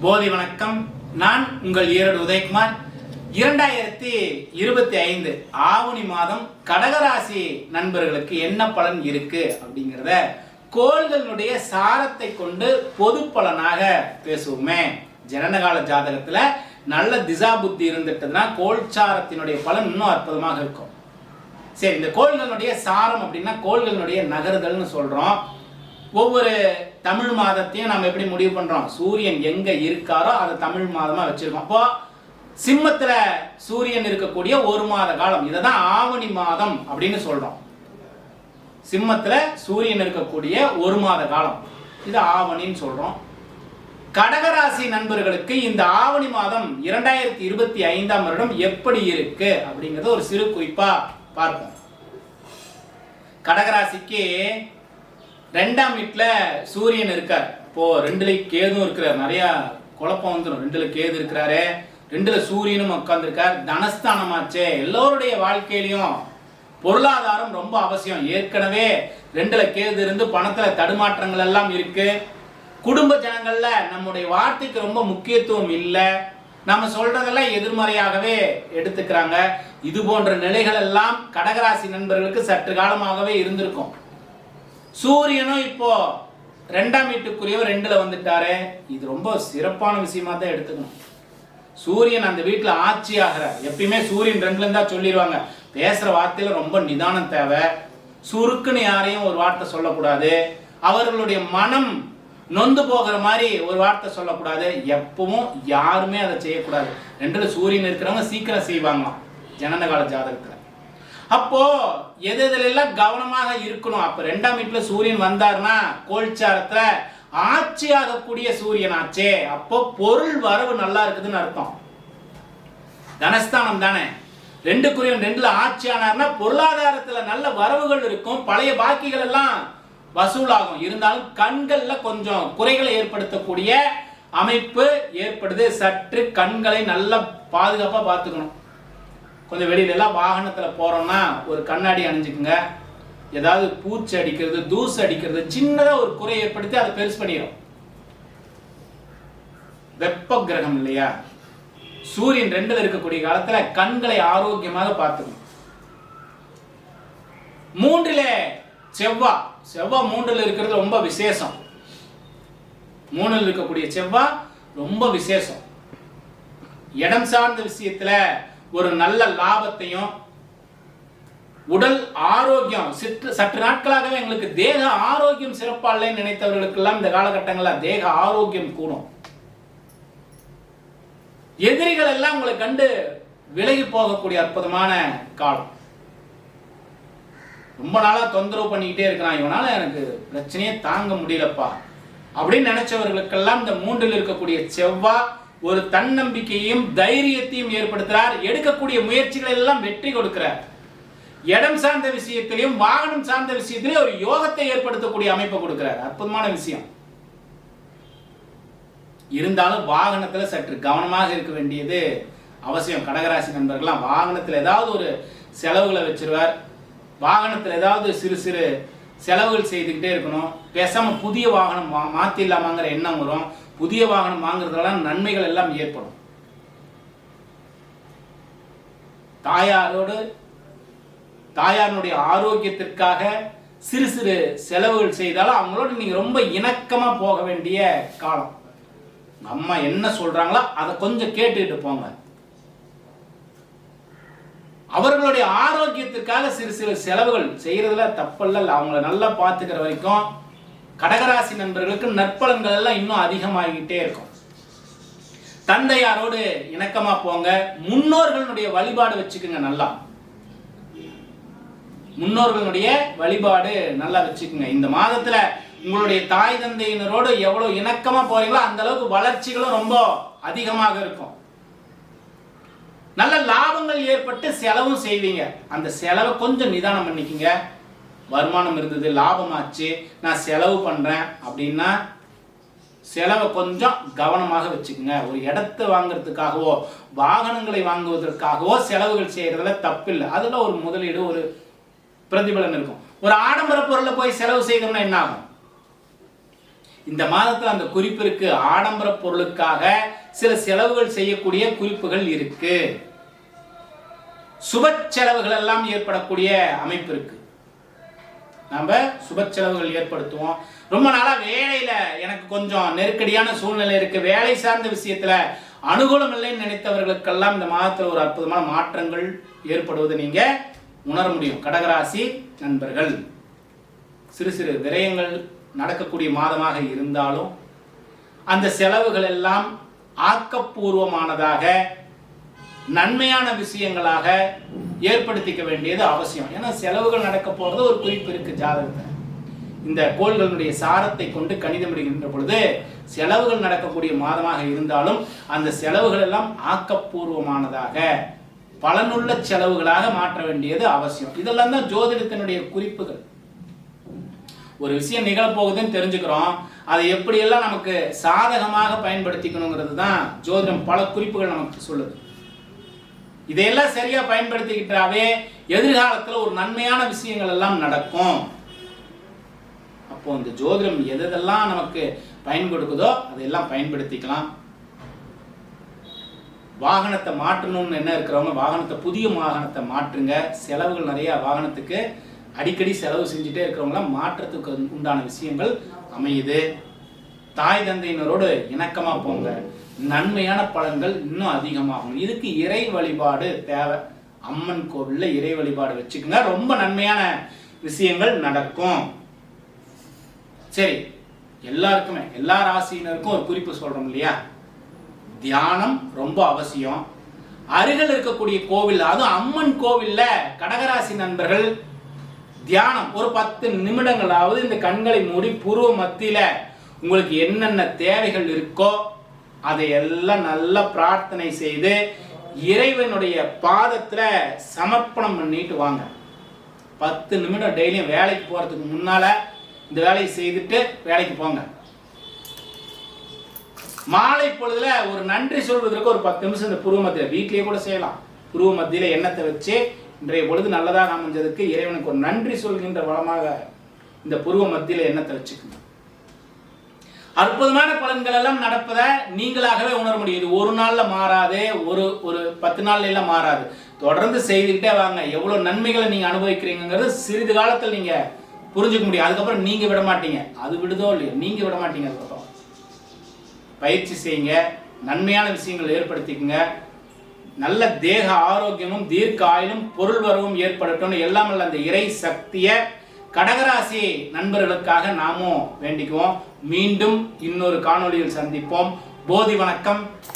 போதி வணக்கம். நான் உங்கள் ஈரோடு உதயகுமார். இரண்டாயிரத்தி இருபத்தி ஐந்து ஆவணி மாதம் கடகராசி நண்பர்களுக்கு என்ன பலன் இருக்கு அப்படிங்கிறத கோள்களுடைய சாரத்தை கொண்டு பொது பலனாக பேசுவோமே. ஜனனகால ஜாதகத்துல நல்ல திசா புத்தி இருந்துட்டதுன்னா கோள் சாரத்தினுடைய பலன் இன்னும் அற்புதமாக இருக்கும். சரி இந்த கோள்களுடைய சாரம் அப்படின்னா கோள்களுடைய நகருதல்னு சொல்றோம். ஒவ்வொரு தமிழ் மாதத்தையும் நம்ம எப்படி முடிவு பண்றோம்? சூரியன் எங்க இருக்காரோ அதை தமிழ் மாதமா வச்சிருக்கோம். அப்போ சிம்மத்துல சூரியன் இருக்கக்கூடிய ஒரு மாத காலம் இதை தான் ஆவணி மாதம் அப்படின்னு சொல்றோம். சிம்மத்துல சூரியன் இருக்கக்கூடிய ஒரு மாத காலம். இது ஆவணின்னு சொல்றோம். கடகராசி நண்பர்களுக்கு இந்த ஆவணி மாதம் இரண்டாயிரத்தி இருபத்தி ஐந்தாம் வருடம் எப்படி இருக்கு அப்படிங்கறத ஒரு சிறு குறிப்பா பார்ப்போம். கடகராசிக்கு ரெண்டாம் வீட்டில் சூரியன் இருக்கார். இப்போ ரெண்டுல கேதும் இருக்கிறார். நிறையா குழப்பம் வந்துடும் ரெண்டுல கேது இருக்கிறாரு. ரெண்டுல சூரியனும் உட்காந்துருக்கார் தனஸ்தானமாச்சே. எல்லோருடைய வாழ்க்கையிலையும் பொருளாதாரம் ரொம்ப அவசியம். ஏற்கனவே ரெண்டுல கேது இருந்து பணத்துல தடுமாற்றங்கள் எல்லாம் இருக்கு. குடும்ப ஜனங்கள்ல நம்முடைய வார்த்தைக்கு ரொம்ப முக்கியத்துவம் இல்லை. நம்ம சொல்றதெல்லாம் எதிர்மறையாகவே எடுத்துக்கிறாங்க. இது போன்ற நிலைகள் எல்லாம் கடகராசி நண்பர்களுக்கு சற்று காலமாகவே இருந்திருக்கும். சூரியனும் இப்போ ரெண்டாம் வீட்டுக்குரியவர் ரெண்டுல வந்துட்டாரு. இது ரொம்ப சிறப்பான விஷயமா தான் எடுத்துக்கணும். சூரியன் அந்த வீட்டுல ஆட்சி ஆகிறார் எப்பயுமே சூரியன் ரெண்டுல இருந்தா சொல்லிடுவாங்க பேசுற வார்த்தையில ரொம்ப நிதானம் தேவை. சுருக்குன்னு யாரையும் ஒரு வார்த்தை சொல்லக்கூடாது. அவர்களுடைய மனம் நொந்து போகிற மாதிரி ஒரு வார்த்தை சொல்லக்கூடாது. எப்பவும் யாருமே அதை செய்யக்கூடாது. ரெண்டுல சூரியன் இருக்கிறவங்க சீக்கிரம் செய்வாங்களாம். ஜனன கால ஜாதகத்துல. அப்போ எது எதுலாம் கவனமாக இருக்கணும்? அப்ப ரெண்டாம் வீட்டுல சூரியன் வந்தாருன்னா கோல்சாரத்துல ஆட்சி ஆகக்கூடிய சூரியன் ஆச்சே. அப்போ பொருள் வரவு நல்லா இருக்குதுன்னு அர்த்தம். தனஸ்தானம் தானே. ரெண்டு குறியன் ரெண்டுல ஆட்சி ஆனார்னா பொருளாதாரத்துல நல்ல வரவுகள் இருக்கும். பழைய பாக்கிகள் எல்லாம் வசூலாகும். இருந்தாலும் கண்கள்ல கொஞ்சம் குறைகளை ஏற்படுத்தக்கூடிய அமைப்பு ஏற்படுது. சற்று கண்களை நல்லா பாதுகாப்பா பார்த்துக்கணும். கொஞ்சம் வெளியிலலாம் எல்லாம் வாகனத்துல போறோம்னா ஒரு கண்ணாடி அணிஞ்சுக்குங்க. ஏதாவது பூச்சி அடிக்கிறது தூசு அடிக்கிறது சின்னதா ஒரு குறை ஏற்படுத்தி அதை பெருசு பண்ணிடும் வெப்ப கிரகம் இல்லையா? சூரியன் ரெண்டில் இருக்கக்கூடிய காலத்துல கண்களை ஆரோக்கியமாக பார்த்துக்கணும் மூன்றிலே செவ்வா. செவ்வா மூன்றில் இருக்கிறது ரொம்ப விசேஷம். மூணில் இருக்கக்கூடிய செவ்வா ரொம்ப விசேஷம். இடம் சார்ந்த விஷயத்துல ஒரு நல்ல லாபத்தையும் உடல் ஆரோக்கியம் சிற்று சற்று நாட்களாகவே எங்களுக்கு தேக ஆரோக்கியம் சிறப்பா நினைத்தவர்களுக்கெல்லாம் இந்த காலகட்டங்களில் தேக ஆரோக்கியம் கூடும். எதிரிகள் எல்லாம் உங்களை கண்டு விலகி போகக்கூடிய அற்புதமான காலம். ரொம்ப நாளா தொந்தரவு பண்ணிக்கிட்டே இருக்கிறான். இவனால எனக்கு பிரச்சனையே தாங்க முடியலப்பா. அப்படின்னு நினைச்சவர்களுக்கெல்லாம் இந்த மூன்றில் இருக்கக்கூடிய செவ்வாய் ஒரு தன்னம்பிக்கையையும் தைரியத்தையும் ஏற்படுத்துறார். எடுக்கக்கூடிய முயற்சிகள் எல்லாம் வெற்றி கொடுக்கிறார். இடம் சார்ந்த விஷயத்திலையும் வாகனம் சார்ந்த விஷயத்திலையும் ஒரு யோகத்தை ஏற்படுத்தக்கூடிய அமைப்பை கொடுக்கிறார். அற்புதமான விஷயம். இருந்தாலும் வாகனத்துல சற்று கவனமாக இருக்க வேண்டியது அவசியம். கடகராசி நண்பர்கள்லாம் வாகனத்தில் ஏதாவது ஒரு செலவுகளை வச்சிருவார். வாகனத்தில் ஏதாவது சிறு சிறு செலவுகள் செய்துக்கிட்டே இருக்கணும். பேசாமல் புதிய வாகனம் மா மாத்திடலாமாங்கிற எண்ணம் வரும். புதிய வாகனம் வாங்குறதுனால நன்மைகள் எல்லாம் ஏற்படும். தாயாரோடு தாயாருடைய ஆரோக்கியத்திற்காக சிறு சிறு செலவுகள் செய்தாலும் அவங்களோட நீங்க ரொம்ப இணக்கமா போக வேண்டிய காலம். அம்மா என்ன சொல்றாங்களோ அதை கொஞ்சம் கேட்டுக்கிட்டு போங்க. அவர்களுடைய ஆரோக்கியத்திற்காக சிறு சிறு செலவுகள் செய்யறதுல தப்பல்ல அவங்கள நல்லா பார்த்துக்கிற வரைக்கும் கடகராசி நண்பர்களுக்கு நற்பலன்கள் எல்லாம் இன்னும் அதிகமாகிக்கிட்டே இருக்கும். தந்தையாரோடு இணக்கமா போங்க. முன்னோர்களுடைய வழிபாடு வச்சுக்கோங்க நல்லா. முன்னோர்களுடைய வழிபாடு நல்லா வச்சுக்குங்க. இந்த மாதத்துல உங்களுடைய தாய் தந்தையினரோடு எவ்வளவு இணக்கமா போறீங்களோ அந்த அளவுக்கு வளர்ச்சிகளும் ரொம்ப அதிகமாக இருக்கும். நல்ல லாபங்கள் ஏற்பட்டு செலவும் செய்வீங்க. அந்த செலவை கொஞ்சம் நிதானம் பண்ணிக்கோங்க. வருமானம் இருந்தது லாபமாச்சு நான் செலவு பண்ணுறேன் அப்படின்னா செலவை கொஞ்சம் கவனமாக வச்சுக்கோங்க. ஒரு இடத்தை வாங்குறதுக்காகவோ வாகனங்களை வாங்குவதற்காகவோ செலவுகள் செய்கிறதுல தப்பில்லை. அதில் ஒரு முதலீடு ஒரு பிரதிபலன் இருக்கும். ஒரு ஆடம்பர பொருளை போய் செலவு செய்தோம்னா என்ன ஆகும்? இந்த மாதத்தில் அந்த குறிப்பிற்கு ஆடம்பர பொருளுக்காக சில செலவுகள் செய்யக்கூடிய குறிப்புகள் இருக்கு. சுப செலவுகள் எல்லாம் ஏற்படக்கூடிய அமைப்பு இருக்கு. நம்ம சுப செலவுகள் ஏற்படுத்துவோம். ரொம்ப நாளாக வேலையில் எனக்கு கொஞ்சம் நெருக்கடியான சூழ்நிலை இருக்குது வேலை சார்ந்த விஷயத்தில் அனுகூலம் இல்லைன்னு நினைத்தவர்களுக்கெல்லாம் இந்த மாதத்தில் ஒரு அற்புதமான மாற்றங்கள் ஏற்படுவதை நீங்கள் உணர முடியும். கடகராசி நண்பர்கள் சிறு சிறு விரயங்கள் நடக்கக்கூடிய மாதமாக இருந்தாலும் அந்த செலவுகள் எல்லாம் ஆக்கப்பூர்வமானதாக நன்மையான விஷயங்களாக ஏற்படுத்திக்க வேண்டியது அவசியம். ஏன்னா செலவுகள் நடக்க போறது ஒரு குறிப்பு இருக்கு ஜாதகத்தில். இந்த கோள்களுடைய சாரத்தை கொண்டு கணிதமிடுகின்ற பொழுது செலவுகள் நடக்கக்கூடிய மாதமாக இருந்தாலும் அந்த செலவுகள் எல்லாம் ஆக்கப்பூர்வமானதாக பலனுள்ள செலவுகளாக மாற்ற வேண்டியது அவசியம். இதெல்லாம் தான் ஜோதிடத்தினுடைய குறிப்புகள். ஒரு விஷயம் நிகழப்போகுதுன்னு தெரிஞ்சுக்கிறோம். அதை எப்படியெல்லாம் நமக்கு சாதகமாக பயன்படுத்திக்கணுங்கிறது தான் ஜோதிடம் பல குறிப்புகள் நமக்கு சொல்லுது. இதையெல்லாம் சரியா பயன்படுத்திக்கிட்டாவே எதிர்காலத்துல ஒரு நன்மையான விஷயங்கள் எல்லாம் நடக்கும். அப்போ இந்த ஜோதிடம் எதெல்லாம் நமக்கு பயன் கொடுக்குதோ அதையெல்லாம் பயன்படுத்திக்கலாம். வாகனத்தை மாற்றணும்னு என்ன இருக்கிறவங்க வாகனத்தை புதிய வாகனத்தை மாற்றுங்க. செலவுகள் நிறைய வாகனத்துக்கு அடிக்கடி செலவு செஞ்சுட்டே இருக்கிறவங்களாம் மாற்றத்துக்கு உண்டான விஷயங்கள் அமையுது. தாய் தந்தையினரோடு இணக்கமாக போங்க. நன்மையான பலன்கள் இன்னும் அதிகமாகும். இதுக்கு இறை வழிபாடு தேவை. அம்மன் கோவிலில் இறை வழிபாடு வச்சுக்கோங்க. ரொம்ப நன்மையான விஷயங்கள் நடக்கும். சரி எல்லாருக்குமே எல்லா ராசியினருக்கும் ஒரு குறிப்பு சொல்றோம் இல்லையா? தியானம் ரொம்ப அவசியம். அருகில் இருக்கக்கூடிய கோவில் அதுவும் அம்மன் கோவில்ல கடகராசி நண்பர்கள் தியானம் ஒரு பத்து நிமிடங்களாவது இந்த கண்களை மூடி பூர்வ மத்தியில உங்களுக்கு என்னென்ன தேவைகள் இருக்கோ அதை எல்லாம் நல்லா பிரார்த்தனை செய்து இறைவனுடைய பாதத்தில் சமர்ப்பணம் பண்ணிட்டு வாங்க. பத்து நிமிடம் டெய்லியும் வேலைக்கு போகிறதுக்கு முன்னால் இந்த வேலையை செய்துட்டு வேலைக்கு போங்க. மாலை பொழுதுல ஒரு நன்றி சொல்வதற்கு ஒரு பத்து நிமிஷம் இந்த புருவ மத்தியில் வீட்லேயே கூட செய்யலாம். புருவ மத்தியில் எண்ணத்தை வச்சு இன்றைய பொழுது நல்லதாக அமைஞ்சதுக்கு இறைவனுக்கு ஒரு நன்றி சொல்கின்ற வளமாக இந்த புருவ மத்தியில் எண்ணத்தை வச்சுக்கணும். அற்புதமான பலன்கள் எல்லாம் நடப்பதை நீங்களாகவே உணர முடியும். இது ஒரு நாளில் மாறாது ஒரு ஒரு பத்து நாள்ல எல்லாம் மாறாது. தொடர்ந்து செய்துக்கிட்டே வாங்க. எவ்வளோ நன்மைகளை நீங்கள் அனுபவிக்கிறீங்கிறது சிறிது காலத்தில் நீங்கள் புரிஞ்சுக்க முடியும். அதுக்கப்புறம் நீங்கள் விட மாட்டீங்க. அது விடுதோ இல்லையோ நீங்கள் விட மாட்டீங்க அதுக்கப்புறம். பயிற்சி செய்யுங்க. நன்மையான விஷயங்கள் ஏற்படுத்திக்கங்க. நல்ல தேக ஆரோக்கியமும் தீர்க்க ஆயுளும் பொருள் வரவும் ஏற்படட்டும் எல்லாம் அல்ல அந்த இறை சக்தியை கடகராசி நண்பர்களுக்காக நாமும் வேண்டிக்குவோம். மீண்டும் இன்னொரு காணொளியில் சந்திப்போம். போதி வணக்கம்.